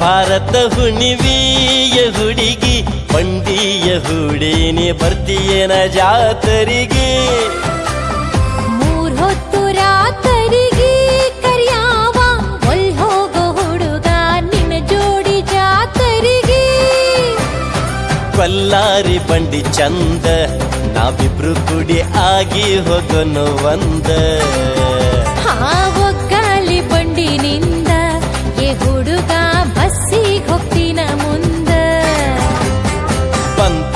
ಭಾರತ ಹುಣಿವಿಯ ಹುಡುಗಿ ಪಂಡಿಯ ಹುಡೇನೆ ಬರ್ತೀಯನ ಜಾತರಿಗೆ. ಮೂರ್ ಹೊತ್ತು ರಾತರಿಗೆ ಕರ್ಯಾವ ಒಲ್ ಹೋಗೋ ಹುಡುಗ ನಿನ್ನ ಜೋಡಿ ಜಾತರಿಗೆ. ಕೊಲ್ಲಾರಿ ಬಂಡಿ ಚಂದ ನಾವಿಬ್ರು ಕುಡಿ ಆಗಿ ಹೋಗೋನು ಒಂದ.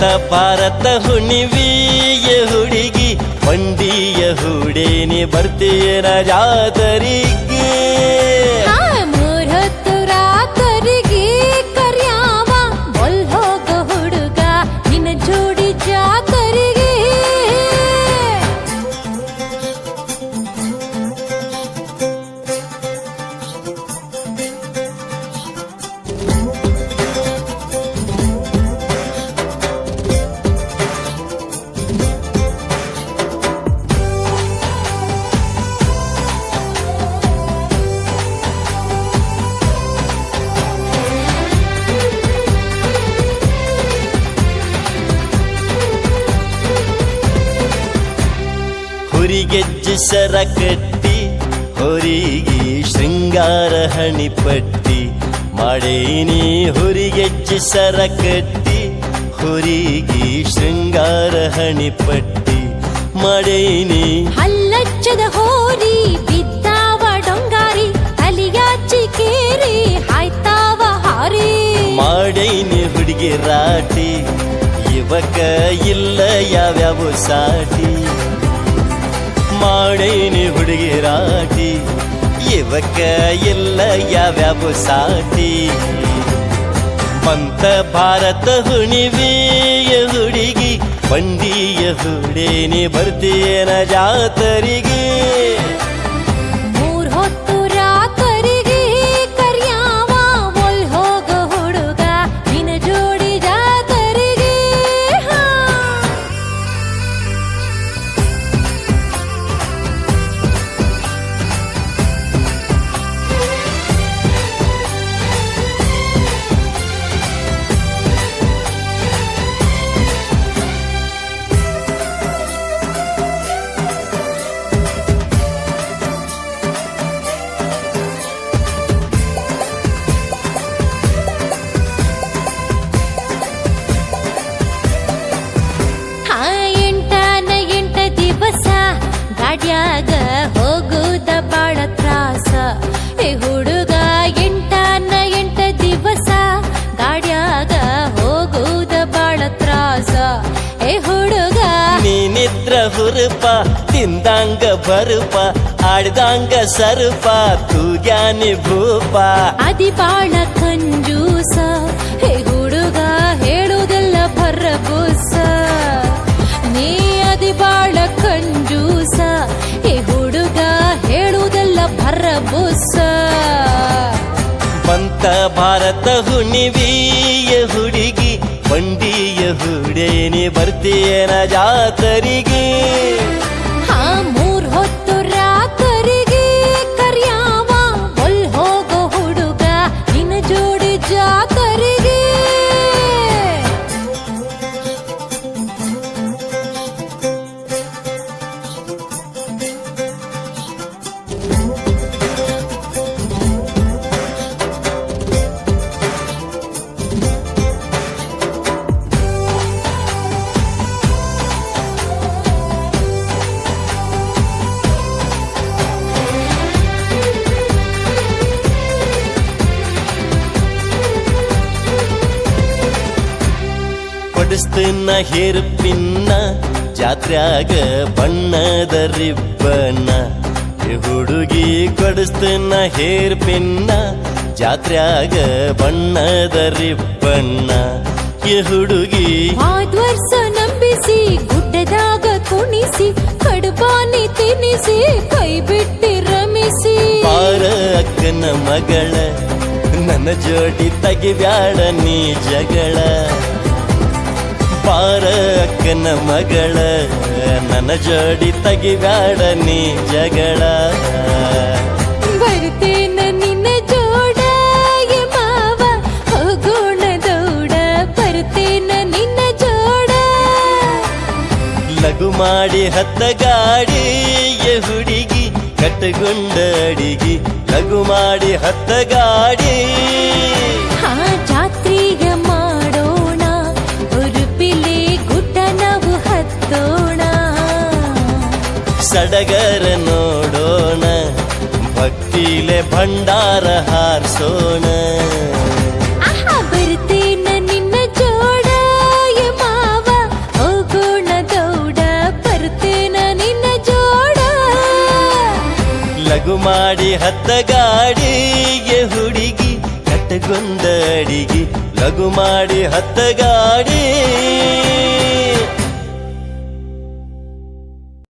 ಬಂತ ಭಾರತ ಹುಣಿವಿಯ ಹುಡುಗಿ ಬಂಡಿಯ ಹುಡೇನೆ ಬರ್ತೀಯ ಜಾತರಿಗೆ ಸರ ಕಟ್ಟಿ ಹೊರಿಗೆ ಶೃಂಗಾರ ಹಣಿಪಟ್ಟಿ. ಮಾಡೇನಿ ಹುರಿಗೆಜ್ಜೆ ಸರ ಕಟ್ಟಿ ಹೊರಿಗೆ ಶೃಂಗಾರ ಹಣಿಪಟ್ಟಿ. ಮಾಡೇನಿ ಹಲ್ಲಚ್ಚದ ಹೋರಿ ಬಿದ್ದಾವ ಡೊಂಗಾರಿ ತಲಿಯಾಚಿ ಕೇರಿ ಹಾಯ್ತಾವ ಹಾರಿ. ಮಾಡೇನಿ ಹುಡುಗಿ ರಾಟಿ ಇವಕ ಇಲ್ಲ ಯಾವ್ಯಾವ ಸಾಟಿ. ಮಾಡೇನಿ ಹುಡುಗಿ ರಾಟಿ ಇವಕ ಇಲ್ಲ ಯಾವ್ಯಾವ ಸಾಟಿ ಬಂತ ಭಾರತ ಹುಣಿವಿಯ ಹುಡುಗಿ ಬಂಡಿಯ ಹುಡೇನಿ ಬರ್ತೀಯನ ಜಾತರಿಗೆ ಹುಡುಗ. ನೀನಿದ್ರ ಹುರುಪ ತಿಂದಂಗ ಬರುಪ ಆಡ್ದಂಗ ಸರುಪ ತೂಗ್ಯಾನಿ ಭೂಪ. ಅದಿ ಬಾಳ ಕಂಜೂಸ ಹೇ ಹುಡುಗ ಹೇಳುವುದೆಲ್ಲ ಭರಬೂಸ ನೀ ಅದಿ ಬಾಳ ಕಂಜೂಸ ಹೇ ಹುಡುಗ ಹೇಳುವುದೆಲ್ಲ ಭರಬೂಸ ಬಂತ ಭಾರತ ಹುಣಿವಿಯ ಹುಡುಗಿ ಬಂಡಿಯ ಹುಡೇನಿ ಬರ್ತೀಯನ ಜಾತರಿಗೆ. ಕೊಡಿಸ್ತೀನ ಹೇರ್ ಪಿನ್ನ ಜಾತ್ರ್ಯಾಗ ಬಣ್ಣದ ರಿಬ್ಬನ್ನ. ಈ ಹುಡುಗಿ ಕೊಡಿಸ್ತೀನ ಹೇರ್ ಪಿನ್ನ ಜಾತ್ರ್ಯಾಗ ಬಣ್ಣದ ರಿಬ್ಬನ್ನ. ಈ ಹುಡುಗಿ ಹೋದ್ ವರ್ಷ ನಂಬಿಸಿ ಗುಡ್ಡದಾಗ ಕುಣಿಸಿ ಕಡುಬಾನಿ ತಿನ್ನಿಸಿ ಕೈ ಬಿಟ್ಟಿ ರಮಿಸಿ. ಪಾರ ಅಕ್ಕನ ಮಗಳ ನನ್ನ ಜೋಡಿ ತಗಿಬ್ಯಾಡ ನೀ ಜಗಳ. ಪಾರ ಅಕ್ಕನ ಮಗಳ ನನ್ನ ಜೋಡಿ ತೆಗಿಬ್ಯಾಡ ನೀ ಜಗಳ. ಬರ್ತೇನೆ ನಿನ್ನ ಜೋಡ ಮಾವ ಹೋಗೋಣ ದೌಡ. ಬರ್ತೇನೆ ನಿನ್ನ ಜೋಡ. ಲಗು ಮಾಡಿ ಹತ್ತ ಗಾಡಿ ಗಾಡಿಯ ಹುಡುಗಿ ಕಟ್ಟಗೊಂಡ ಅಡಿಗಿ. ಲಗು ಮಾಡಿ ಹತ್ತ ಗಾಡಿ. ಭಂಡಾರ ಹಾರಿಸೋಣ. ಬರ್ತೇನ ನಿನ್ನ ಜೋಡ ಎ ಮಾವ ಹೋಗೋಣ ದೌಡ ಬರ್ತೇನ ನಿನ್ನ ಜೋಡ. ಲಘು ಮಾಡಿ ಹತ್ತ ಗಾಡಿ ಎ ಹುಡುಗಿ ಕಟ್ಟಗೊಂದ ಅಡಿಗಿ. ಲಘು ಮಾಡಿ ಹತ್ತ ಗಾಡಿ